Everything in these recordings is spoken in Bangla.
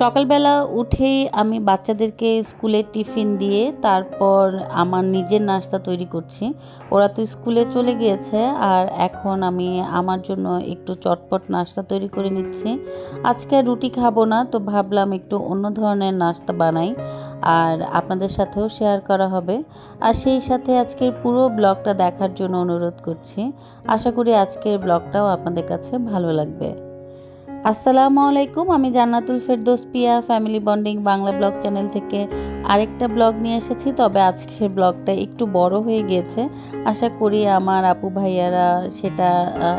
সকালবেলা উঠেই আমি বাচ্চাদেরকে স্কুলে টিফিন দিয়ে তারপর আমার নিজের নাস্তা তৈরি করছি। ওরা তো স্কুলে চলে গিয়েছে আর এখন আমি আমার জন্য একটু চটপট নাস্তা তৈরি করে নিচ্ছি। আজকে রুটি খাব না, তো ভাবলাম একটু অন্য ধরনের নাস্তা বানাই আর আপনাদের সাথেও শেয়ার করা হবে। আর সেই সাথে আজকের পুরো ব্লগটা দেখার জন্য অনুরোধ করছি। আশা করি আজকের ব্লগটাও আপনাদের কাছে ভালো লাগবে। আসসালামু আলাইকুম, আমি Jannatul Ferdous Piya, family bonding Bangla vlog channel থেকে আরেকটা ব্লগ নিয়ে এসেছি। তবে আজকের ব্লগটা একটু বড় হয়ে গিয়েছে। আশা করি আমার আপু ভাইয়ারা সেটা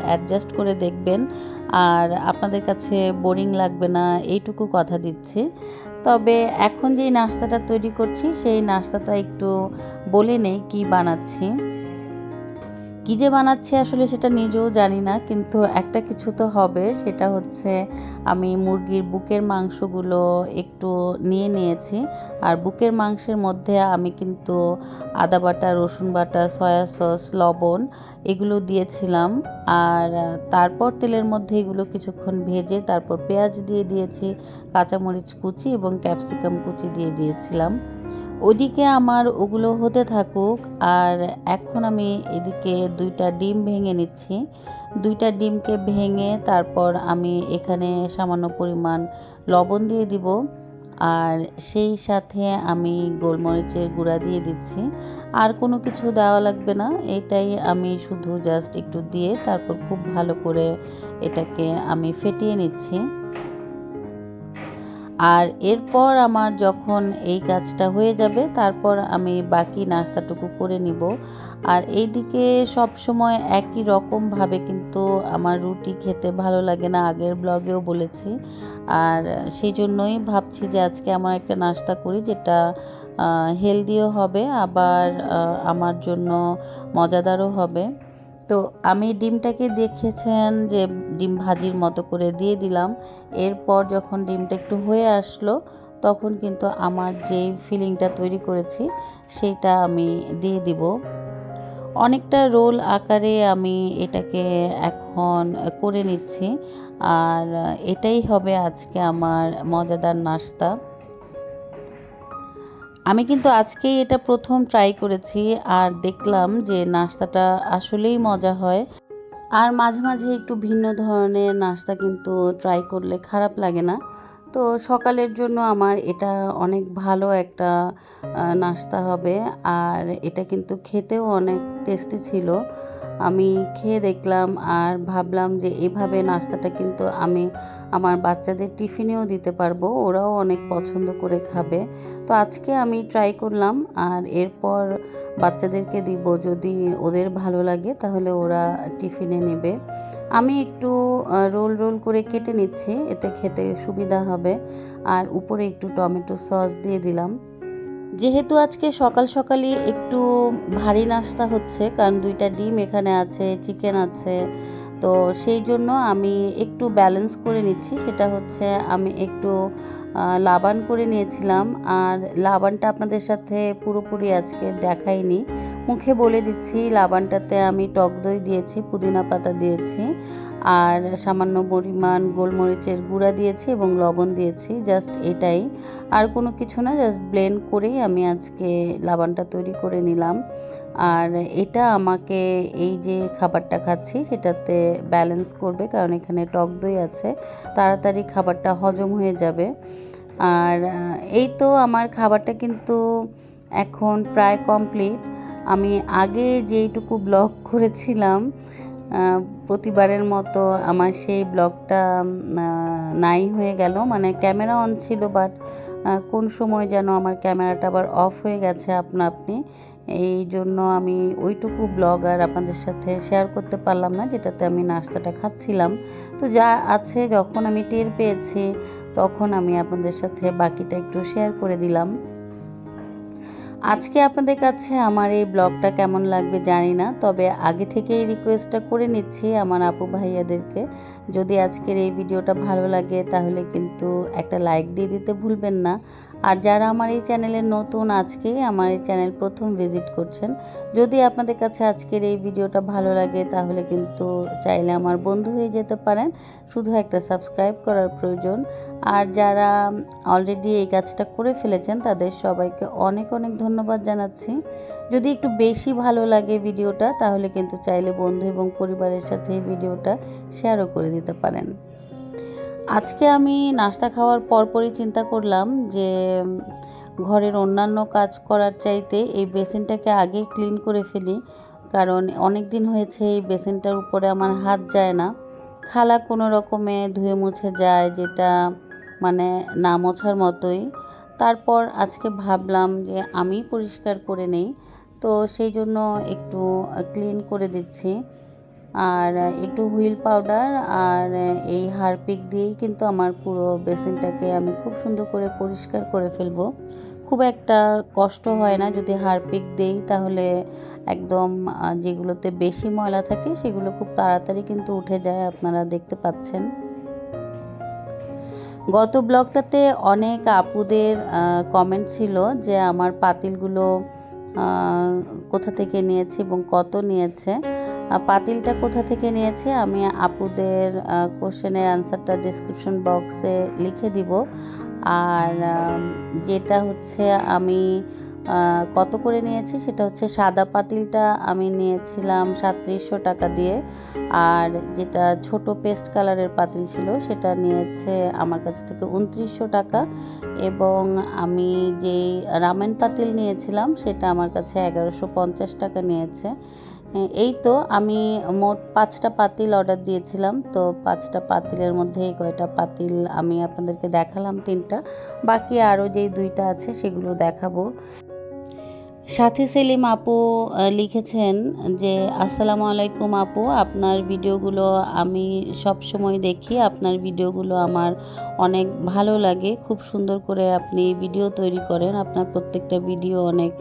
অ্যাডজাস্ট করে দেখবেন। আর আপনাদের কাছে বোরিং লাগবে না, এইটুকু কথা দিচ্ছি। তবে এখন যেই নাস্তাটা তৈরি করছি, সেই নাস্তাটা একটু বলে নেই কি বানাচ্ছি। কী যে বানাচ্ছি আসলে সেটা নিজেও জানি না, কিন্তু একটা কিছু তো হবে, সেটা হচ্ছে আমি মুরগির বুকের মাংসগুলো একটু নিয়ে নিয়েছি। আর বুকের মাংসের মধ্যে আমি কিন্তু আদা বাটা, রসুন বাটা, সয়া সস, লবণ এগুলো দিয়েছিলাম। আর তারপর তেলের মধ্যে এগুলো কিছুক্ষণ ভেজে তারপর পেঁয়াজ দিয়ে দিয়েছি, কাঁচামরিচ কুচি এবং ক্যাপসিকাম কুচি দিয়ে দিয়েছিলাম। ওদিকে আমার ওগুলো হতে থাকুক, আর এখন আমি এদিকে দুইটা ডিম ভেঙে নিচ্ছি। দুইটা ডিমকে ভেঙে তারপর আমি এখানে সামান্য পরিমাণ লবণ দিয়ে দিব, আর সেই সাথে আমি গোলমরিচের গুঁড়া দিয়ে দিচ্ছি। আর কোনো কিছু দেওয়া লাগবে না, এটাই আমি শুধু জাস্ট একটু দিয়ে তারপর খুব ভালো করে এটাকে আমি ফেটিয়ে নিচ্ছি। আর এরপর আমার যখন এই কাজটা হয়ে যাবে, তারপর আমি বাকি নাস্তাটুকু করে নিব। আর এইদিকে সব সময় একই রকমভাবে কিন্তু আমার রুটি খেতে ভালো লাগে না, আগের ব্লগেও বলেছি। আর সেই জন্যই ভাবছি যে আজকে আমার একটা নাস্তা করি যেটা হেলদিও হবে, আবার আমার জন্য মজাদারও হবে। তো আমি ডিমটাকে দেখেছেন যে ডিম ভাজির মতো করে দিয়ে দিলাম। এরপর যখন ডিমটা একটু হয়ে আসলো, তখন কিন্তু আমার যে ফিলিংটা তৈরি করেছি সেইটা আমি দিয়ে দিব। অনেকটা রোল আকারে আমি এটাকে এখন করে নিচ্ছি। আর এটাই হবে আজকে আমার মজাদার নাস্তা। আমি কিন্তু আজকেই এটা প্রথম ট্রাই করেছি আর দেখলাম যে নাস্তাটা আসলেই মজা হয়। আর মাঝে মাঝে একটু ভিন্ন ধরনের নাস্তা কিন্তু ট্রাই করলে খারাপ লাগে না। তো সকালের জন্য আমার এটা অনেক ভালো একটা নাস্তা হবে। আর এটা কিন্তু খেতেও অনেক টেস্টি ছিল। আমি খেয়ে দেখলাম আর ভাবলাম যে এভাবে নাস্তাটা কিন্তু আমি আমার বাচ্চাদের টিফিনেও দিতে পারব, ওরাও অনেক পছন্দ করে খাবে। তো আজকে আমি ট্রাই করলাম আর এরপর বাচ্চাদেরকে দিব, যদি ওদের ভালো লাগে তাহলে ওরা টিফিনে নেবে। আমি একটু রোল রোল করে কেটে নিচ্ছি, এতে খেতে সুবিধা হবে। আর উপরে একটু টমেটো সস দিয়ে দিলাম। যেহেতু আজকে সকাল সকালই একটু ভারী নাস্তা হচ্ছে, কারণ দুইটা ডিম এখানে আছে চিকেন আছে, তো সেই জন্য আমি একটু ব্যালেন্স করে নিচ্ছি। সেটা হচ্ছে আমি একটু লাবান করে নিয়েছিলাম, আর লাবানটা আপনাদের সাথে পুরোপুরি আজকে দেখাইনি। মুখে বলে দিচ্ছি, লাবানটাতে আমি টক দই দিয়েছি, পুদিনা পাতা দিয়েছি আর সামান্য পরিমাণ গোলমরিচের গুঁড়া দিয়েছি এবং লবণ দিয়েছি জাস্ট এটাই। আর কোনো কিছু না জাস্ট ব্লেন্ড করেই আমি আজকে লাবানটা তৈরি করে নিলাম। আর এটা আমাকে এই যে খাবারটা খাচ্ছি, সেটাতে ব্যালেন্স করবে, কারণ এখানে টক দই আছে। তাড়াতাড়ি খাবারটা হজম হয়ে যাবে। আর এই তো আমার খাবারটা কিন্তু এখন প্রায় কমপ্লিট আমি আগে যেইটুকু ব্লগ করেছিলাম প্রতিবারের মতো আমার সেই ব্লগটা নাই হয়ে গেল। মানে ক্যামেরা অন ছিল বাট কোন সময় যেন আমার ক্যামেরাটা আবার অফ হয়ে গেছে আপনা আপনি। এই জন্য আমি ওইটুকু ব্লগ আর আপনাদের সাথে শেয়ার করতে পারলাম না, যেটাতে আমি নাস্তাটা খাচ্ছিলাম। তো যা আছে, যখন আমি টের পেয়েছি, তখন আমি আপনাদের সাথে বাকিটা একটু শেয়ার করে দিলাম। আজকে আপনাদের কাছে আমার এই ব্লগটা কেমন লাগবে জানি না, তবে আগে থেকে এই রিকোয়েস্টটা করে নিচ্ছি আমার আপু ভাইয়াদেরকে। যদি আজকের এই ভিডিওটা ভালো লাগে তাহলে কিন্তু একটা লাইক দিয়ে দিতে ভুলবেন না। আর যারা আমার এই চ্যানেলে নতুন আজকে আমার এই চ্যানেল প্রথম ভিজিট করছেন, যদি আপনাদের কাছে আজকের এই ভিডিওটা ভালো লাগে, তাহলে কিন্তু চাইলে আমার বন্ধু হয়ে যেতে পারেন। শুধু একটা সাবস্ক্রাইব করার প্রয়োজন। আর যারা অলরেডি এই কাজটা করে ফেলেছেন, তাদের সবাইকে অনেক অনেক ধন্যবাদ জানাচ্ছি। যদি একটু বেশি ভালো লাগে ভিডিওটা, তাহলে কিন্তু চাইলে বন্ধু এবং পরিবারের সাথে এই ভিডিওটা শেয়ারও করে দিতে পারেন। আজকে আমি নাস্তা খাওয়ার পরপরই চিন্তা করলাম যে, ঘরের অন্যান্য কাজ করার চাইতে এই বেসিনটাকে আগে ক্লিন করে ফেলি। কারণ অনেক দিন হয়েছে এই বেসিনটার উপরে আমার হাত যায় না। খালা কোনো রকমে ধুয়ে মুছে যায়, যেটা মানে না মোছার মতোই। তারপর আজকে ভাবলাম যে আমি পরিষ্কার করে নেই। তো সেই জন্য একটু ক্লিন করে দিচ্ছি। আর একটু হুইল পাউডার আর এই হারপিক দিয়েই কিন্তু আমার পুরো বেসিনটাকে আমি খুব সুন্দর করে পরিষ্কার করে ফেলব। খুব একটা কষ্ট হয় না যদি হারপিক দেই, তাহলে একদম যেগুলোতে বেশি ময়লা থাকে সেগুলো খুব তাড়াতাড়ি কিন্তু উঠে যায়, আপনারা দেখতে পাচ্ছেন। গত ব্লগটাতে অনেক আপুদের কমেন্ট ছিল যে আমার পাতিলগুলো কোথা থেকে নিয়েছে এবং কত নিয়েছে। পাতিলটা কোথা থেকে নিয়েছে আমি আপুদের কোশ্চেনের অ্যান্সারটা ডিসক্রিপশন বক্সে লিখে দিব। আর যেটা হচ্ছে আমি কত করে নিয়েছি সেটা হচ্ছে সাদা পাতিলটা আমি নিয়েছিলাম সাঁত্রিশশো টাকা দিয়ে। আর যেটা ছোট পেস্ট কালারের পাতিল ছিল সেটা নিয়েছে আমার কাছ থেকে উনত্রিশশো টাকা। এবং আমি যেই রামেন পাতিল নিয়েছিলাম সেটা আমার কাছে এগারোশো পঞ্চাশ টাকা নিয়েছে। এই তো আমি মোট পাঁচটা পাতিল অর্ডার দিয়েছিলাম। তো পাঁচটা পাতিলের মধ্যে কয়টা পাতিল আমি আপনাদেরকে দেখালাম তিনটা। বাকি আরও যেই দুইটা আছে সেগুলো দেখাবো। সাথী সেলিম আপু লিখেছেন যে, আসসালামু আলাইকুম আপু, আপনার ভিডিওগুলো আমি সব সময় দেখি। আপনার ভিডিওগুলো আমার অনেক ভালো লাগে। খুব সুন্দর করে আপনি ভিডিও তৈরি করেন। আপনার প্রত্যেকটা ভিডিও অনেক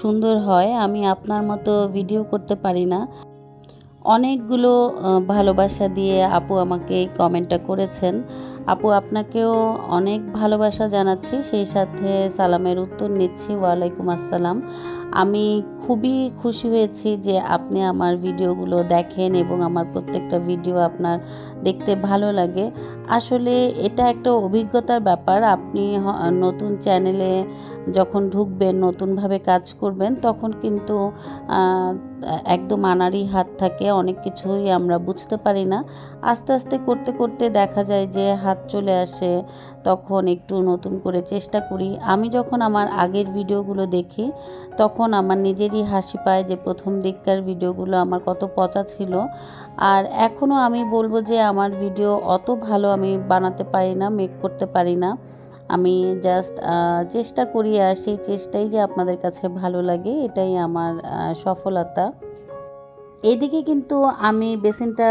সুন্দর হয়। আমি আপনার মতো ভিডিও করতে পারি না। অনেকগুলো ভালোবাসা দিয়ে আপু আমাকে কমেন্টটা করেছেন। আপু, আপনাকেও অনেক ভালোবাসা জানাচ্ছি, সেই সাথে সালামের উত্তর নিচ্ছি। ওয়ালাইকুম আসসালাম। আমি খুবই খুশি হয়েছি যে আপনি আমার ভিডিওগুলো দেখেন এবং আমার প্রত্যেকটা ভিডিও আপনার দেখতে ভালো লাগে। আসলে এটা একটা অভিজ্ঞতার ব্যাপার। আপনি নতুন চ্যানেলে যখন ঢুকবেন, নতুনভাবে কাজ করবেন, তখন কিন্তু একদম আনারই হাত থাকে, অনেক কিছুই আমরা বুঝতে পারি না। আস্তে আস্তে করতে করতে দেখা যায় যে হাত চলে আসে, তখন একটু নতুন করে চেষ্টা করি। আমি যখন আমার আগের ভিডিওগুলো দেখি, তখন আমার নিজেরই হাসি পায় যে প্রথম দিককার ভিডিওগুলো আমার কত পচা ছিল। আর এখনও আমি বলব যে আমার ভিডিও অত ভালো আমি বানাতে পারি না মেক করতে পারি না। আমি জাস্ট চেষ্টা করি আর সেই চেষ্টাই যে আপনাদের কাছে ভালো লাগে, এটাই আমার সফলতা। এদিকে কিন্তু আমি বেসিনটা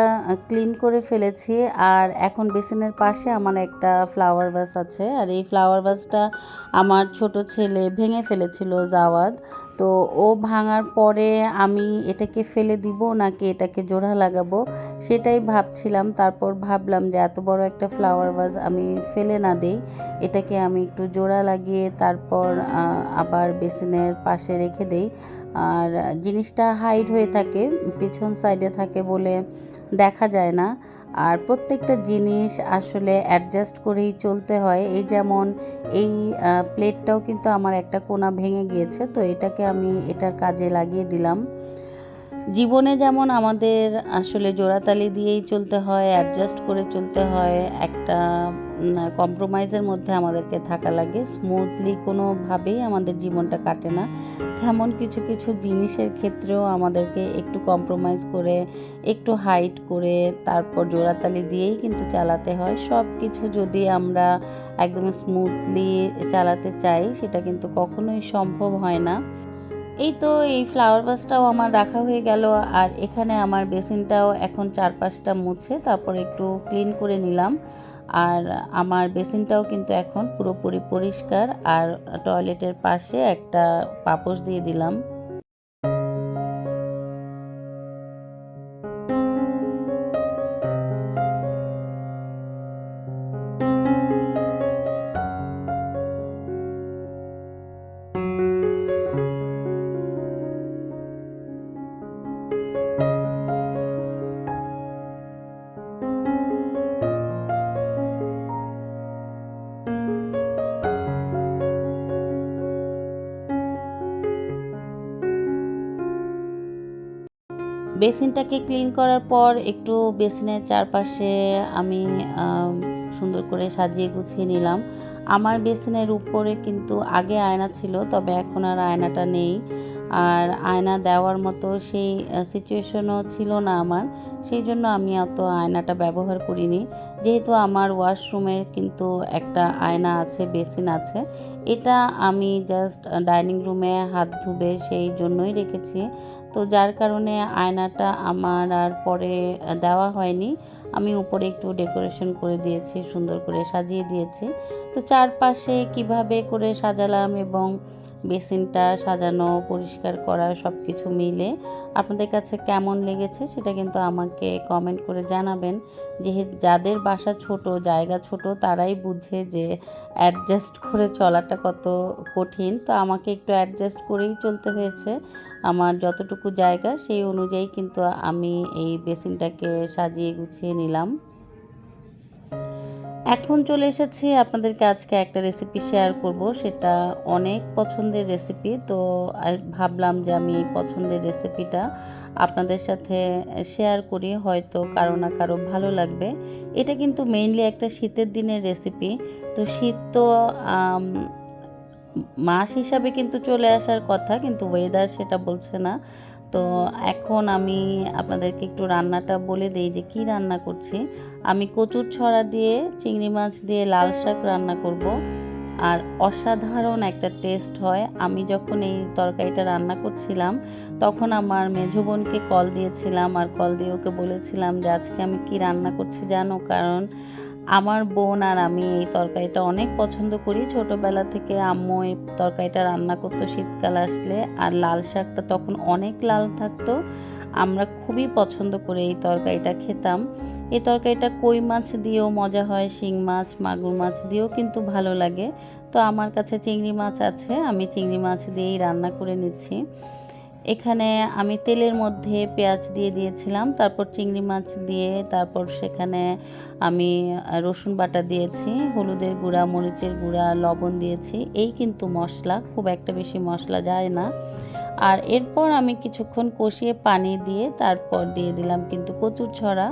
ক্লিন করে ফেলেছি আর এখন বেসিনের পাশে আমার একটা ফ্লাওয়ার ভাস আছে। আর এই ফ্লাওয়ার ভাসটা আমার ছোট ছেলে ভেঙে ফেলেছিল জাওয়াদ তো ও ভাঙার পরে আমি এটাকে ফেলে দিব, নাকি এটাকে জোড়া লাগাবো, সেটাই ভাবছিলাম। তারপর ভাবলাম যে এত বড় একটা ফ্লাওয়ার ভাজ আমি ফেলে না দেই, এটাকে আমি একটু জোড়া লাগিয়ে তারপর আবার বেসিনের পাশে রেখে দেই। আর জিনিসটা হাইট হয়ে থাকে, পিছন সাইডে থাকে বলে দেখা যায় না। আর প্রত্যেকটা জিনিস আসলে অ্যাডজাস্ট করেই চলতে হয়। এই যেমন এই প্লেটটাও কিন্তু আমার একটা কোনা ভেঙে গিয়েছে, তো এটাকে আমি এটার কাজে লাগিয়ে দিলাম। জীবনে যেমন আমাদের আসলে জোড়াতালি দিয়েই চলতে হয় অ্যাডজাস্ট করে চলতে হয়, একটা কম্প্রোমাইজের মধ্যে আমাদেরকে থাকা লাগে। স্মুথলি কোনোভাবেই আমাদের জীবনটা কাটে না। তেমন কিছু কিছু জিনিসের ক্ষেত্রেও আমাদেরকে একটু কম্প্রোমাইজ করে, একটু হাইট করে, তারপর জোড়াতালি দিয়েই কিন্তু চালাতে হয়। সব কিছু যদি আমরা একদম স্মুথলি চালাতে চাই, সেটা কিন্তু কখনোই সম্ভব হয় না। এই তো এই ফ্লাওয়ার ভাসটাও আমার রাখা হয়ে গেল। আর এখানে আমার বেসিনটাও এখন চারপাশটা মুছে, তারপর একটু ক্লিন করে নিলাম। আর আমার বেসিনটাও কিন্তু এখন পুরোপুরি পরিষ্কার আর টয়লেটের পাশে একটা পাপোশ দিয়ে দিলাম। বেসিনটাকে ক্লিন করার পর একটু বেসিনের চারপাশে আমি সুন্দর করে সাজিয়ে গুছিয়ে নিলাম। আমার বেসিনের উপরে কিন্তু আগে আয়না ছিল, তবে এখন আর আয়নাটা নেই। আর আয়না দেওয়ার মতো সেই সিচুয়েশনও ছিল না আমার। সেই জন্য আমি অত আয়নাটা ব্যবহার করিনি। যেহেতু আমার ওয়াশরুমের কিন্তু একটা আয়না আছে বেসিন আছে, এটা আমি জাস্ট ডাইনিং রুমে হাত ধুবে সেই জন্যই রেখেছি। তো যার কারণে আয়নাটা আমার আর পরে দেওয়া হয়নি। আমি উপরে একটু ডেকোরেশন করে দিয়েছি, সুন্দর করে সাজিয়ে দিয়েছি। তো চারপাশে কীভাবে করে সাজালাম এবং বেসিনটা সাজানো, পরিষ্কার করা সব কিছু মিলে আপনাদের কাছে কেমন লেগেছে সেটা কিন্তু আমাকে কমেন্ট করে জানাবেন। যে যাদের বাসা ছোট, জায়গা ছোট, তারাই বুঝে যে অ্যাডজাস্ট করে চলাটা কত কঠিন। তো আমাকে একটু অ্যাডজাস্ট করেই চলতে হয়েছে। আমার যতটুকু জায়গা সেই অনুযায়ী কিন্তু আমি এই বেসিনটাকে সাজিয়ে গুছিয়ে নিলাম। এখন চলে এসেছি আপনাদেরকে আজকে একটা রেসিপি শেয়ার করব। সেটা অনেক পছন্দের রেসিপি তো ভাবলাম যে আমি পছন্দের রেসিপিটা আপনাদের সাথে শেয়ার করি, হয়তো কারও না কারও ভালো লাগবে। এটা কিন্তু মেইনলি একটা শীতের দিনের রেসিপি তো শীত তো মাস হিসাবে কিন্তু চলে আসার কথা, কিন্তু ওয়েদার সেটা বলছে না। তো এখন আমি আপনাদেরকে একটু রান্নাটা বলে দিই যে কি রান্না করছি। আমি কচুর ছড়া দিয়ে, চিংড়ি মাছ দিয়ে লাল শাক রান্না করব। আর অসাধারণ একটা টেস্ট হয়। আমি যখন এই তরকারিটা রান্না করছিলাম, তখন আমার মেঝো বোনকে কল দিয়েছিলাম। আর কল দিয়ে ওকে বলেছিলাম যে আজকে আমি কি রান্না করছি জানো? কারণ আমার বোন আর আমি এই তরকারিটা অনেক পছন্দ করি। ছোটোবেলা থেকে আম্মু এই তরকারিটা রান্না করতো শীতকাল আসলে, আর লাল শাকটা তখন অনেক লাল থাকতো। আমরা খুবই পছন্দ করে এই তরকারিটা খেতাম। এই তরকারিটা কই মাছ দিয়েও মজা হয়, শিং মাছ, মাগুর মাছ দিয়েও কিন্তু ভালো লাগে। তো আমার কাছে চিংড়ি মাছ আছে, আমি চিংড়ি মাছ দিয়েই রান্না করে নিচ্ছি। এখানে আমি তেলের মধ্যে পেঁয়াজ দিয়ে দিয়েছিলাম, তারপর চিংড়ি মাছ দিয়ে, তারপর সেখানে আমি রসুন বাটা দিয়েছি, হলুদের গুঁড়া, মরিচের গুঁড়া, লবণ দিয়েছি। এই কিন্তু মশলা, খুব একটা বেশি মশলা যায় না। আর এরপর আমি কিছুক্ষণ কষিয়ে পানি দিয়ে তারপর দিয়ে দিলাম কিন্তু কচুর ছড়া।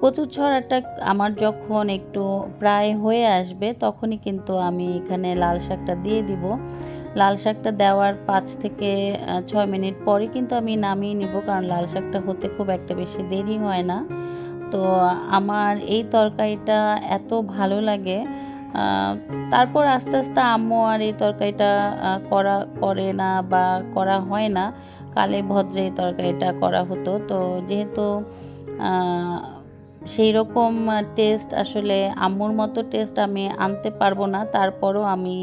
কচুর ছড়াটা আমার যখন একটু প্রায় হয়ে আসবে তখনই কিন্তু আমি এখানে লাল শাকটা দিয়ে দিব। লাল শাকটা দেওয়ার পাঁচ থেকে ছয় মিনিট পরে কিন্তু আমি নামিয়ে নিব, কারণ লাল শাকটা হতে খুব একটা বেশি দেরি হয় না। তো আমার এই তরকারিটা এত ভালো লাগে তারপর আস্তে আস্তে আম্মু আর এই তরকারিটা করা করে না বা করা হয় না, কালে ভদ্রে এই তরকারিটা করা হতো। তো যেহেতু সেই রকম টেস্ট আসলে আম্মুর মতো টেস্ট আমি আনতে পারব না। তারপরও আমি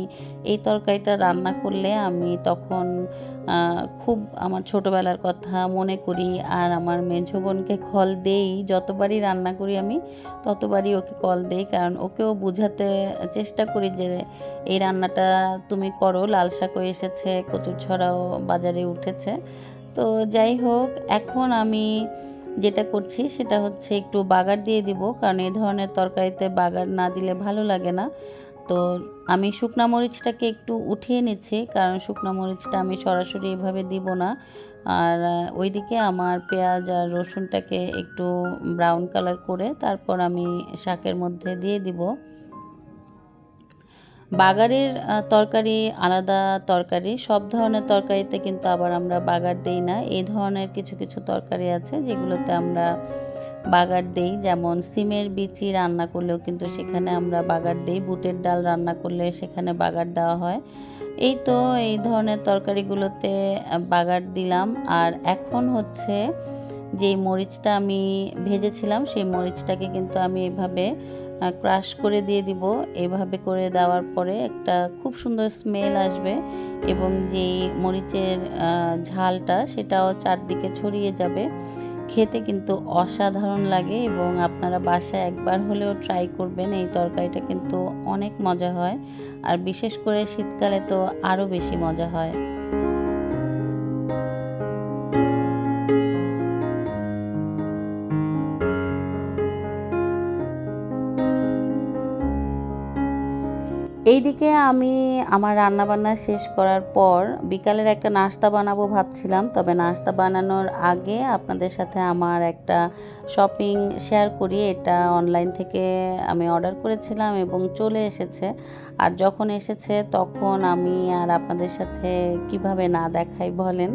এই তরকারিটা রান্না করলে আমি তখন খুব আমার ছোটোবেলার কথা মনে করি আর আমার মেঝো বোনকে কল দেই। যতবারই রান্না করি আমি, ততবারই ওকে কল দেই। কারণ ওকেও বোঝাতে চেষ্টা করি যে, এই রান্নাটা তুমি করো, লাল শাকও এসেছে, কচুর ছড়াও বাজারে উঠেছে। তো যাই হোক, এখন আমি যেটা করছি সেটা হচ্ছে একটু বাগার দিয়ে দিব, কারণ এই ধরনের তরকারিতে বাগার না দিলে ভালো লাগে না। তো আমি শুকনা মরিচটাকে একটু উঠিয়ে নিচ্ছি, কারণ শুকনো মরিচটা আমি সরাসরি এভাবে দিব না। আর ওইদিকে আমার পেঁয়াজ আর রসুনটাকে একটু ব্রাউন কালার করে তারপর আমি শাকের মধ্যে দিয়ে দিব। বাগারের তরকারি, আলাদা তরকারি, সব ধরনের তরকারিতে কিন্তু আবার আমরা বাগার দেই না। এই ধরনের কিছু কিছু তরকারি আছে যেগুলোতে আমরা বাগার দেই। যেমন সিমের বিচি রান্না করলেও কিন্তু সেখানে আমরা বাগার দেই। বুটের ডাল রান্না করলে সেখানে বাগার দেওয়া হয়। এই তো এই ধরনের তরকারিগুলোতে বাগার দিলাম। আর এখন হচ্ছে যেই মরিচটা আমি ভেজেছিলাম, সেই মরিচটাকে কিন্তু আমি এভাবে ক্রাশ করে দিয়ে দিব। এভাবে করে দেওয়ার পরে একটা খুব সুন্দর স্মেল আসবে এবং যেই মরিচের ঝালটা সেটাও চারদিকে ছড়িয়ে যাবে। খেতে কিন্তু অসাধারণ লাগে এবং আপনারা বাসায় একবার হলেও ট্রাই করবেন। এই তরকারিটা কিন্তু অনেক মজা হয়। আর বিশেষ করে শীতকালে তো আরও বেশি মজা হয়। এইদিকে আমি আমার রান্নাবান্না শেষ করার পর বিকালের একটা নাস্তা বানাবো ভাবছিলাম, তবে নাস্তা বানানোর আগে আপনাদের সাথে আমার একটা শপিং শেয়ার করি। এটা অনলাইন থেকে আমি অর্ডার করেছিলাম এবং চলে এসেছে। আর যখন এসেছে তখন আমি আর আপনাদের সাথে কীভাবে না দেখাই বলেন।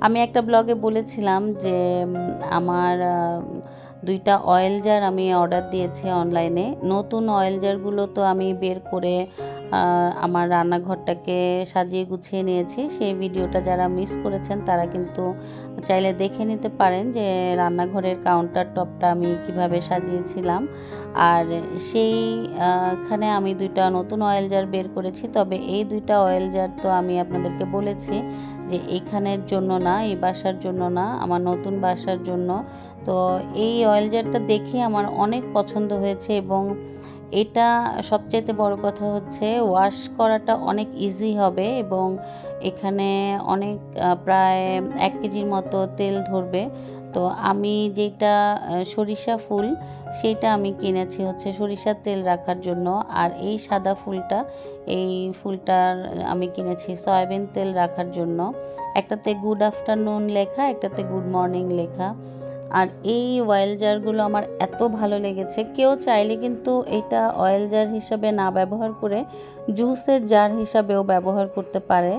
আমি একটা ব্লগে বলেছিলাম যে আমার দুইটা অয়েল জার আমি অর্ডার দিয়েছি অনলাইনে নতুন অয়েল জারগুলো তো আমি বের করে আমার রান্নাঘরটাকে সাজিয়ে গুছিয়ে নিয়েছি। সেই ভিডিওটা যারা মিস করেছেন তারা কিন্তু চাইলে দেখে নিতে পারেন যে রান্নাঘরের কাউন্টার টপটা আমি কীভাবে সাজিয়েছিলাম। আর সেই আহ, আমি দুইটা নতুন অয়েল জার বের করেছি। তবে এই দুইটা অয়েল জার তো আমি আপনাদেরকে বলেছি যে এখানের জন্য না এই বাসার জন্য না আমার নতুন বাসার জন্য। তো এই অয়েল জারটা দেখে আমার অনেক পছন্দ হয়েছে এবং এটা সবচাইতে বড় কথা হচ্ছে ওয়াশ করাটা অনেক ইজি হবে এবং এখানে অনেক প্রায় এক কেজির মতো তেল ধরবে। তো আমি যেটা সরিষা ফুল সেটা আমি কিনেছি হচ্ছে সরিষার তেল রাখার জন্য। আর এই সাদা ফুলটা, এই ফুলটার আমি কিনেছি সয়াবিন তেল রাখার জন্য। একটাতে গুড আফটারনুন লেখা, একটাতে গুড মর্নিং লেখা। আর এই অয়েল জারগুলো আমার এত ভালো লেগেছে। কেউ চাইলে কিন্তু এটা অয়েল জার হিসাবে না ব্যবহার করে জুসের জার হিসাবেও ব্যবহার করতে পারে।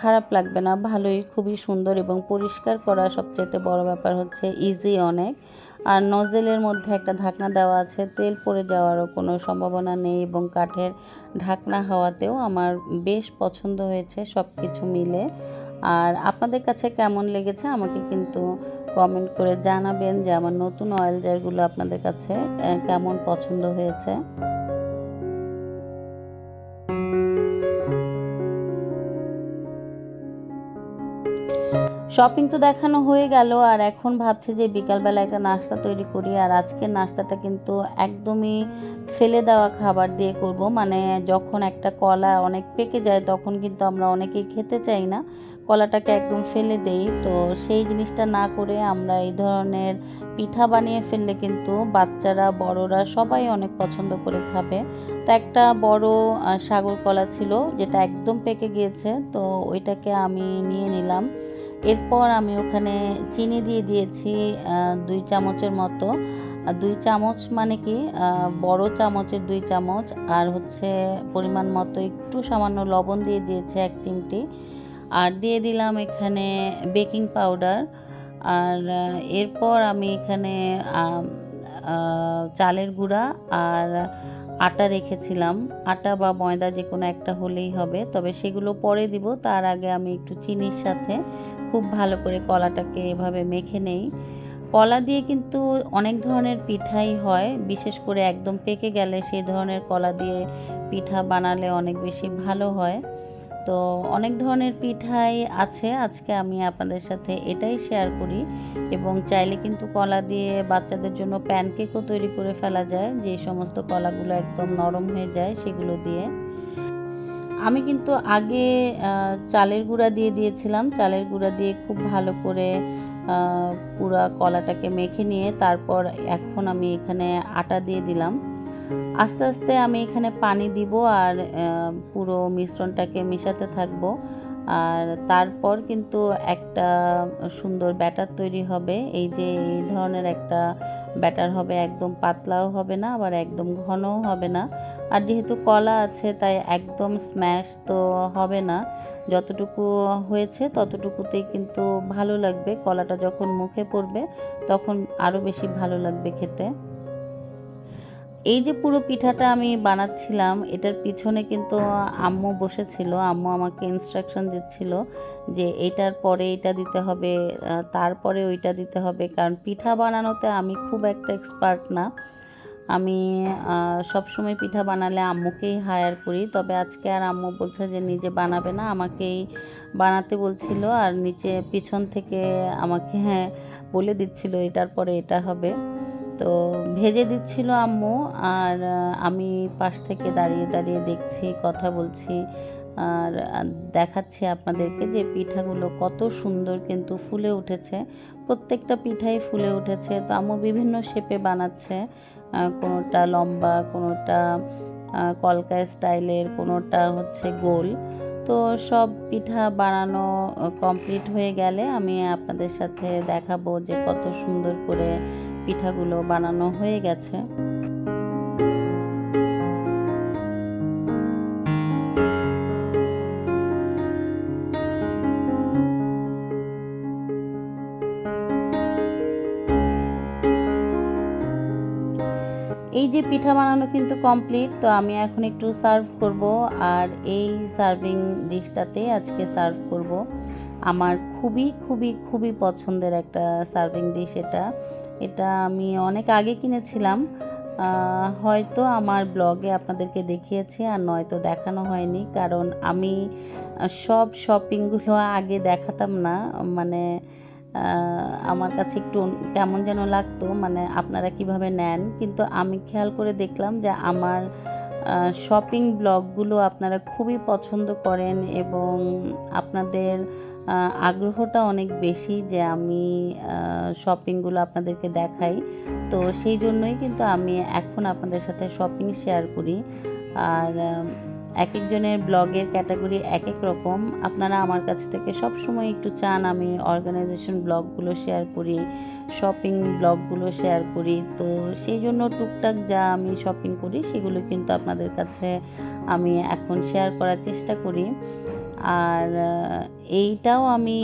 খারাপ লাগবে না, ভালোই, খুবই সুন্দর এবং পরিষ্কার করা সবচেয়ে বড় ব্যাপার হচ্ছে ইজি অনেক। আর নজেলের মধ্যে একটা ঢাকনা দেওয়া আছে, তেল পড়ে যাওয়ারও কোনো সম্ভাবনা নেই এবং কাঠের ঢাকনা হওয়াতেও আমার বেশ পছন্দ হয়েছে সব কিছু মিলে। আর আপনাদের কাছে কেমন লেগেছে আমাকে কিন্তু কমেন্ট করে জানাবেন যে আমার নতুন অয়েল জারগুলো আপনাদের কাছে কেমন পছন্দ হয়েছে। শপিং তো দেখানো হয়ে গেল, আর এখন ভাবছি যে বিকালবেলা একটা নাস্তা তৈরি করি, আর আজকের নাস্তাটা কিন্তু একদমই ফেলে দেওয়া খাবার দিয়ে করব। মানে যখন একটা কলা অনেক পেকে যায়, তখন কিন্তু আমরা অনেকেই খেতে চাই না। কলাটাকে একদম ফেলে দেই। তো সেই জিনিসটা না করে আমরা এই ধরনের পিঠা বানিয়ে ফেললে কিন্তু বাচ্চারা, বড়রা সবাই অনেক পছন্দ করে খাবে। তো একটা বড় সাগর কলা ছিল যেটা একদম পেকে গিয়েছে, তো ওইটাকে আমি নিয়ে নিলাম। এরপর আমি ওখানে চিনি দিয়ে দিয়েছি দুই চামচের মতো। দুই চামচ মানে কি? বড় চামচের দুই চামচ, আর হচ্ছে পরিমাণ মতো একটু সামান্য লবণ দিয়ে দিয়েছে এক চিমটি। আর দিয়ে দিলাম এখানে বেকিং পাউডার। আর এরপর আমি এখানে চালের গুঁড়া আর আটা রেখেছিলাম। আটা বা ময়দা যে কোনো একটা হলেই হবে, তবে সেগুলো পরে দিব। তার আগে আমি একটু চিনির সাথে খুব ভালো করে কলাটাকে এভাবে মেখে নেই। কলা দিয়ে কিন্তু অনেক ধরনের পিঠাই হয়, বিশেষ করে একদম পেকে গেলে সেই ধরনের কলা দিয়ে পিঠা বানালে অনেক বেশি ভালো হয়। তো অনেক ধরনের পিঠাই আছে। আজকে আমি আপনাদের সাথে এটাই শেয়ার করি এবং চাইলে কিন্তু কলা দিয়ে বাচ্চাদের জন্য প্যানকেকও তৈরি করে ফেলা যায়। যে সমস্ত কলাগুলো একদম নরম হয়ে যায় সেগুলো দিয়ে। আমি কিন্তু আগে চালের গুঁড়া দিয়ে দিয়েছিলাম। চালের গুঁড়া দিয়ে খুব ভালো করে পুরা কলাটাকে মেখে নিয়ে তারপর এখন আমি এখানে আটা দিয়ে দিলাম। আস্তে আস্তে আমি এখানে পানি দিব আর পুরো মিশ্রণটাকে মেশাতে থাকব। আর তারপর কিন্তু একটা সুন্দর ব্যাটার তৈরি হবে। এই যে এই ধরনের একটা ব্যাটার হবে, একদম পাতলাও হবে না, আবার একদম ঘনও হবে না। আর যেহেতু কলা আছে, তাই একদম স্ম্যাশ তো হবে না। যতটুকু হয়েছে ততটুকুতেই কিন্তু ভালো লাগবে। কলাটা যখন মুখে পড়বে, তখন আরও বেশি ভালো লাগবে খেতে। এই যে পুরো পিঠাটা আমি বানাচ্ছিলাম, এটার পিছনে কিন্তু আম্মু বসেছিল, আম্মু আমাকে ইনস্ট্রাকশন দিচ্ছিল যে এটার পরে এটা দিতে হবে তারপরে ওইটা দিতে হবে। কারণ পিঠা বানানোতে আমি খুব একটা এক্সপার্ট না। আমি সবসময় পিঠা বানালে আম্মুকেই হায়ার করি। তবে আজকে আর আম্মু বলছে যে নিজে বানাবে না, আমাকেই বানাতে বলছিল আর নিচে পিছন থেকে আমাকে হ্যাঁ বলে দিচ্ছিল এটার পরে এটা হবে। তো ভেজে দিচ্ছিল আম্মু আর আমি পাশ থেকে দাঁড়িয়ে দাঁড়িয়ে দেখছি, কথা বলছি আর দেখাচ্ছি আপনাদেরকে যে পিঠাগুলো কত সুন্দর কিন্তু ফুলে উঠেছে। প্রত্যেকটা পিঠাই ফুলে উঠেছে। তো আম্মু বিভিন্ন শেপে বানাচ্ছে কোনোটা লম্বা, কোনোটা কলকা স্টাইলের কোনোটা হচ্ছে গোল। তো সব পিঠা বানানো কমপ্লিট হয়ে গেলে আমি আপনাদের সাথে দেখাবো যে কত সুন্দর করে পিঠাগুলো বানানো হয়ে গেছে। এই যে পিঠা বানানো কিন্তু কমপ্লিট তো আমি এখন একটু সার্ভ করব। আর এই সার্ভিং ডিশটাতে আজকে সার্ভ করব আমার খুবই খুবই খুবই পছন্দের একটা সার্ভিং ডিশ এটা। এটা আমি অনেক আগে কিনেছিলাম। হয়তো আমার ব্লগে আপনাদেরকে দেখিয়েছি আর নয়তো দেখানো হয়নি। কারণ আমি সব শপিংগুলো আগে দেখাতাম না। মানে আমার কাছে একটু কেমন যেন লাগতো। মানে আপনারা কীভাবে নেন? কিন্তু আমি খেয়াল করে দেখলাম যে আমার শপিং ব্লগগুলো আপনারা খুবই পছন্দ করেন এবং আপনাদের আগ্রহটা অনেক বেশি যে আমি শপিংগুলো আপনাদেরকে দেখাই। তো সেই জন্যই কিন্তু আমি এখন আপনাদের সাথে শপিং শেয়ার করি। আর এক একজনের ব্লগের ক্যাটাগরি এক এক রকম। আপনারা আমার কাছ থেকে সব সময় একটু চান আমি অর্গানাইজেশন ব্লগগুলো শেয়ার করি শপিং ব্লগগুলো শেয়ার করি। তো সেই জন্য টুকটাক যা আমি শপিং করি, সেগুলো কিন্তু আপনাদের কাছে আমি এখন শেয়ার করার চেষ্টা করি। আর এইটাও আমি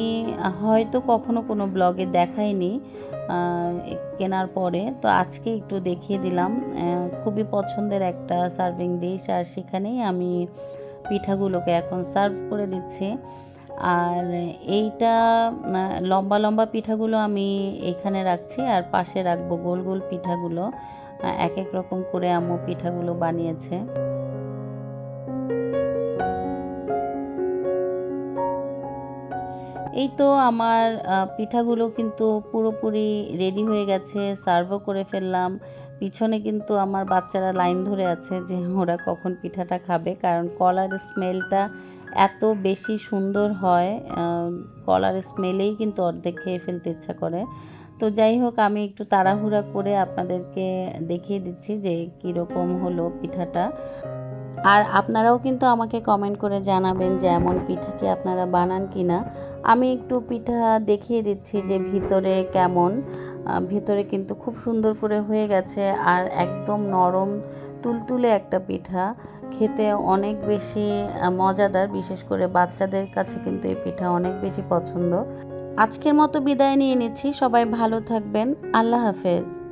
হয়তো কখনো কোনো ব্লগে দেখাইনি কেনার পরে। তো আজকে একটু দেখিয়ে দিলাম খুবই পছন্দের একটা সার্ভিং ডিশ আর সেখানেই আমি পিঠাগুলোকে এখন সার্ভ করে দিচ্ছি। আর এইটা লম্বা লম্বা পিঠাগুলো আমি এখানে রাখছি আর পাশে রাখব গোল গোল পিঠাগুলো। এক এক রকম করে আম্মু পিঠাগুলো বানিয়েছে। এই তো আমার পিঠাগুলো কিন্তু পুরোপুরি রেডি হয়ে গেছে সার্ভও করে ফেললাম। পিছনে কিন্তু আমার বাচ্চারা লাইন ধরে আছে যে ওরা কখন পিঠাটা খাবে, কারণ কলার স্মেলটা এত বেশি সুন্দর হয় কলার স্মেলেই কিন্তু অর্ধেক খেয়ে ফেলতে ইচ্ছা করে। তো যাই হোক, আমি একটু তাড়াহুড়া করে আপনাদেরকে দেখিয়ে দিচ্ছি যে কীরকম হলো পিঠাটা। আর আপনারাও কিন্তু আমাকে কমেন্ট করে জানাবেন যে এমন পিঠা কি আপনারা বানান কি না আমি একটু পিঠা দেখিয়ে দিচ্ছি যে ভিতরে কেমন। ভিতরে কিন্তু খুব সুন্দর করে হয়ে গেছে আর একদম নরম, তুলতুলে একটা পিঠা। খেতে অনেক বেশি মজাদার, বিশেষ করে বাচ্চাদের কাছে কিন্তু এই পিঠা অনেক বেশি পছন্দ। আজকের মতো বিদায় নিয়ে নিচ্ছি। সবাই ভালো থাকবেন। আল্লাহ হাফেজ।